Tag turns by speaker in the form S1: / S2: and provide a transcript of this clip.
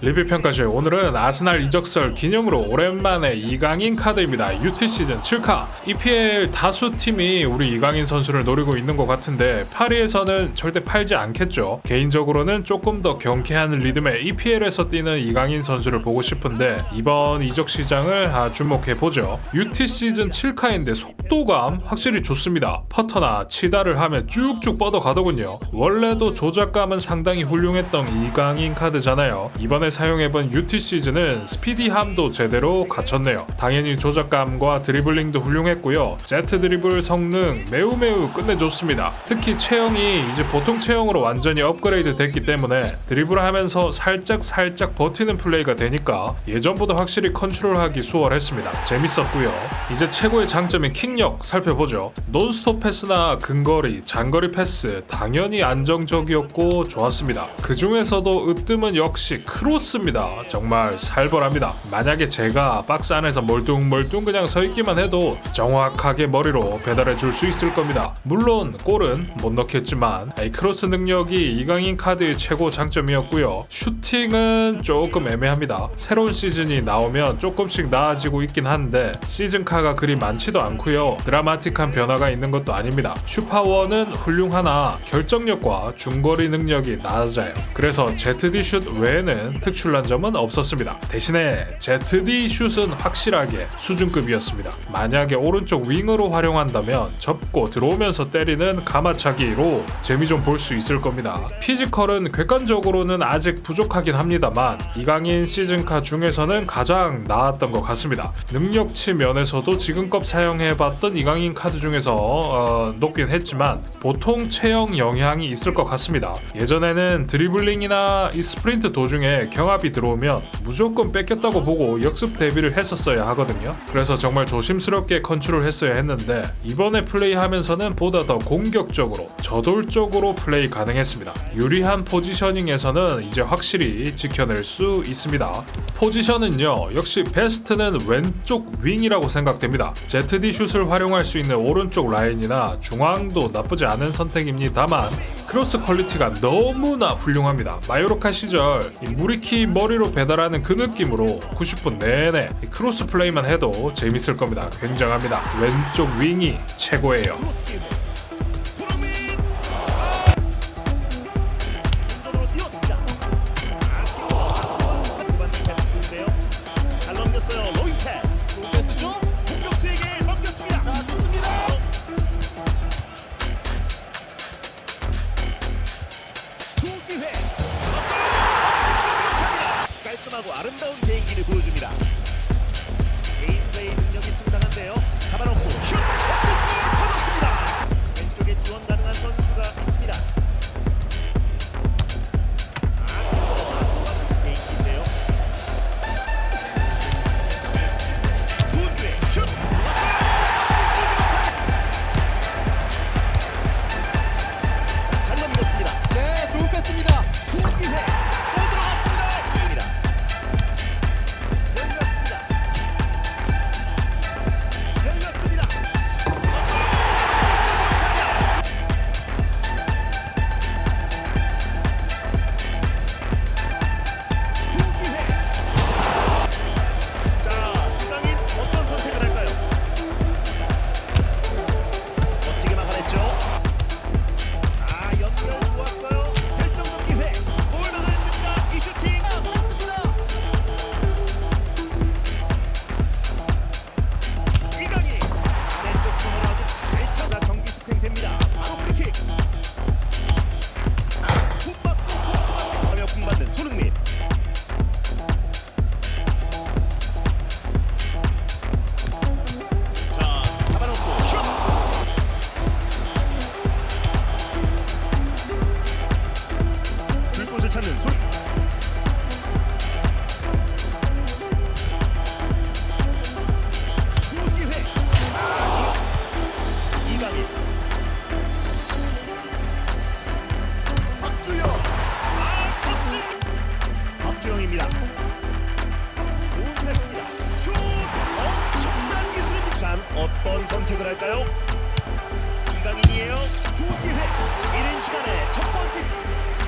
S1: 리뷰 평가실 오늘은 아스날 이적설 기념으로 오랜만에 이강인 카드입니다. UT 시즌 7카 EPL 다수 팀이 우리 이강인 선수를 노리고 있는 것 같은데 파리에서는 절대 팔지 않겠죠. 개인적으로는 조금 더 경쾌한 리듬의 EPL에서 뛰는 이강인 선수를 보고 싶은데 이번 이적 시장을 아, 주목해 보죠. UT 시즌 7카인데 속도감 확실히 좋습니다. 퍼터나 치다를 하면 쭉쭉 뻗어 가더군요. 원래도 조작감은 상당히 훌륭했던 이강인 카드잖아요. 이번에 사용해본 UT 시즌은 스피디함도 제대로 갖췄네요. 당연히 조작감과 드리블링도 훌륭했고요. 제트 드리블 성능 매우 매우 끝내줬습니다. 특히 체형이 이제 보통 체형으로 완전히 업그레이드 됐기 때문에 드리블 하면서 살짝 살짝 버티는 플레이가 되니까 예전보다 확실히 컨트롤하기 수월했습니다. 재밌었고요. 이제 최고의 장점인 킥력 살펴보죠. 논스톱 패스나 근거리, 장거리 패스 당연히 안정적이었고 좋았습니다. 그 중에서도 으뜸은 역시 크로스 입니다. 정말 살벌합니다. 만약에 제가 박스 안에서 멀뚱멀뚱 그냥 서 있기만 해도 정확하게 머리로 배달해 줄 수 있을 겁니다. 물론 골은 못 넣겠지만 이 크로스 능력이 이강인 카드의 최고 장점이었고요. 슈팅은 조금 애매합니다. 새로운 시즌이 나오면 조금씩 나아지고 있긴 한데 시즌카가 그리 많지도 않고요. 드라마틱한 변화가 있는 것도 아닙니다. 슈파워는 훌륭하나 결정력과 중거리 능력이 낮아요. 그래서 ZD 슛 외에는 특출난 점은 없었습니다. 대신에 ZD 슛은 확실하게 수준급이었습니다. 만약에 오른쪽 윙으로 활용한다면 접고 들어오면서 때리는 가마차기로 재미 좀 볼 수 있을 겁니다. 피지컬은 객관적으로는 아직 부족하긴 합니다만 이강인 시즌카 중에서는 가장 나았던 것 같습니다. 능력치 면에서도 지금껏 사용해봤던 이강인 카드 중에서 어, 높긴 했지만 보통 체형 영향이 있을 것 같습니다. 예전에는 드리블링이나 이 스프린트 도중에 경합이 들어오면 무조건 뺏겼다고 보고 역습 대비를 했었어야 하거든요. 그래서 정말 조심스럽게 컨트롤 했어야 했는데 이번에 플레이하면서는 보다 더 공격적으로 저돌적으로 플레이 가능했습니다. 유리한 포지셔닝에서는 이제 확실히 지켜낼 수 있습니다. 포지션은요 역시 베스트는 왼쪽 윙이라고 생각됩니다. ZD 슛을 활용할 수 있는 오른쪽 라인이나 중앙도 나쁘지 않은 선택입니다만 크로스 퀄리티가 너무나 훌륭합니다. 마요르카 시절 이 무리키 머리로 배달하는 그 느낌으로 90분 내내 이 크로스 플레이만 해도 재밌을 겁니다. 굉장합니다. 왼쪽 윙이 최고예요.
S2: 아름다운 개인기를 보여줍니다. 개인 플레이 능력이 상당한데요. 잡아놓고 슛! 터졌습니다. 왼쪽에 지원 가능한 선수가 있습니다. 아, 개인기인데요. 두 기회. 슛! 왔어요. 잘 넘겼습니다.
S3: 네, 좋은 패스입니다.
S2: 두 기회 기술을 비찬 어떤 선택을 할까요? 이강인이에요. 두 기회. 이른 시간에 첫 번째